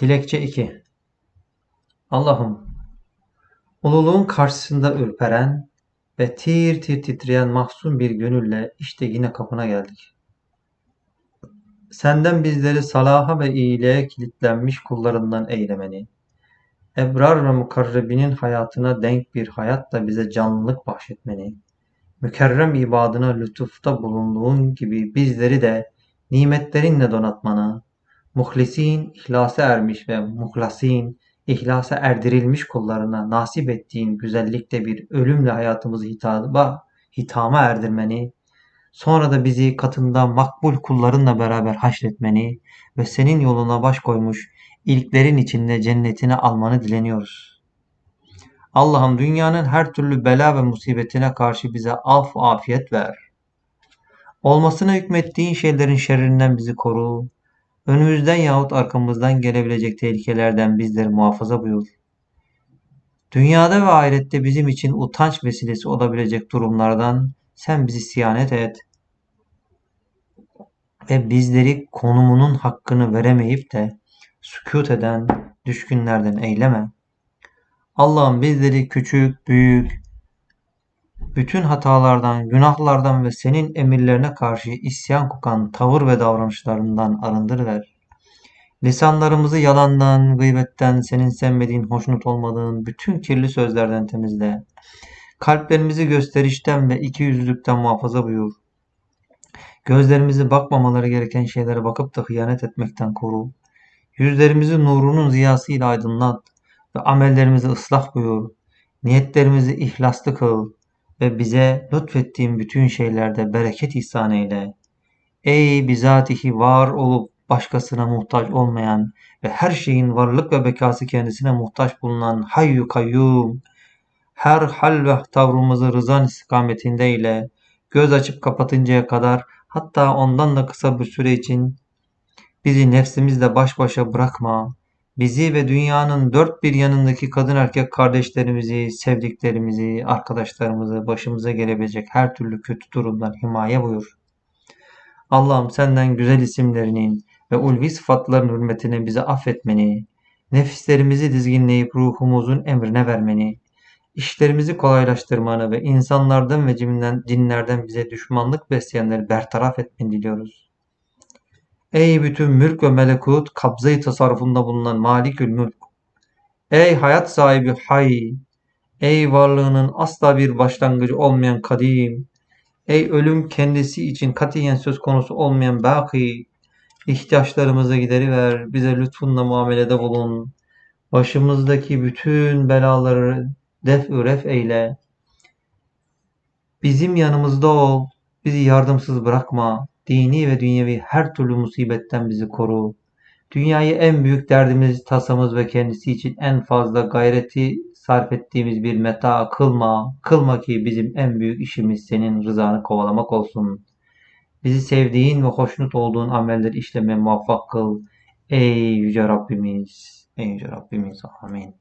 Dilekçe 2 Allah'ım, ululuğun karşısında ürperen ve tir tir titreyen mahzun bir gönülle işte yine kapına geldik. Senden bizleri salaha ve iyiliğe kilitlenmiş kullarından eylemeni, ebrar ve mukarrebinin hayatına denk bir hayatla bize canlılık bahşetmeni, mükerrem ibadına lütufta bulunduğun gibi bizleri de nimetlerinle donatmanı, muhlisin, ihlasa ermiş ve muhlasin, ihlasa erdirilmiş kullarına nasip ettiğin güzellikte bir ölümle hayatımızı hitaba, hitama erdirmeni, sonra da bizi katında makbul kullarınla beraber haşretmeni ve senin yoluna baş koymuş ilklerin içinde cennetine almanı dileniyoruz. Allah'ım dünyanın her türlü bela ve musibetine karşı bize af afiyet ver. Olmasına hükmettiğin şeylerin şerrinden bizi koru. Önümüzden yahut arkamızdan gelebilecek tehlikelerden bizleri muhafaza buyur. Dünyada ve ahirette bizim için utanç vesilesi olabilecek durumlardan sen bizi siyanet et. Ve bizleri konumunun hakkını veremeyip de sükut eden düşkünlerden eyleme. Allah'ım bizleri küçük, büyük, bütün hatalardan, günahlardan ve senin emirlerine karşı isyan kokan tavır ve davranışlarından arındırıver. Lisanlarımızı yalandan, gıybetten, senin sevmediğin, hoşnut olmadığın bütün kirli sözlerden temizle. Kalplerimizi gösterişten ve ikiyüzlülükten muhafaza buyur. Gözlerimizi bakmamaları gereken şeylere bakıp da hıyanet etmekten koru. Yüzlerimizi nurunun ziyasıyla aydınlat ve amellerimizi ıslah buyur. Niyetlerimizi ihlaslı kıl ve bize lütfettiğin bütün şeylerde bereket ihsan eyle. Ey bizatihi var olup başkasına muhtaç olmayan ve her şeyin varlık ve bekası kendisine muhtaç bulunan hayyu kayyum, her hal ve tavrımızı rızan istikametinde ile göz açıp kapatıncaya kadar hatta ondan da kısa bir süre için bizi nefsimizle baş başa bırakma. Bizi ve dünyanın dört bir yanındaki kadın erkek kardeşlerimizi, sevdiklerimizi, arkadaşlarımızı, başımıza gelebilecek her türlü kötü durumdan himaye buyur. Allah'ım senden güzel isimlerinin ve ulvi sıfatların hürmetine bizi affetmeni, nefislerimizi dizginleyip ruhumuzun emrine vermeni, işlerimizi kolaylaştırmanı ve insanlardan ve cinlerden, bize düşmanlık besleyenleri bertaraf etmeni diliyoruz. Ey bütün mülk ve melekut kabzayı tasarrufunda bulunan Malikül Mülk. Ey hayat sahibi Hay. Ey varlığının asla bir başlangıcı olmayan Kadim. Ey ölüm kendisi için katiyen söz konusu olmayan Baki. İhtiyaçlarımızı gideriver. Bize lütfunla muamelede bulun. Başımızdaki bütün belaları def ref eyle. Bizim yanımızda ol. Bizi yardımsız bırakma. Dini ve dünyevi her türlü musibetten bizi koru. Dünyayı en büyük derdimiz, tasamız ve kendisi için en fazla gayreti sarf ettiğimiz bir meta kılma. Kılma ki bizim en büyük işimiz senin rızanı kovalamak olsun. Bizi sevdiğin ve hoşnut olduğun amelleri işlemeye muvaffak kıl. Ey Yüce Rabbimiz, ey Yüce Rabbimiz, amin.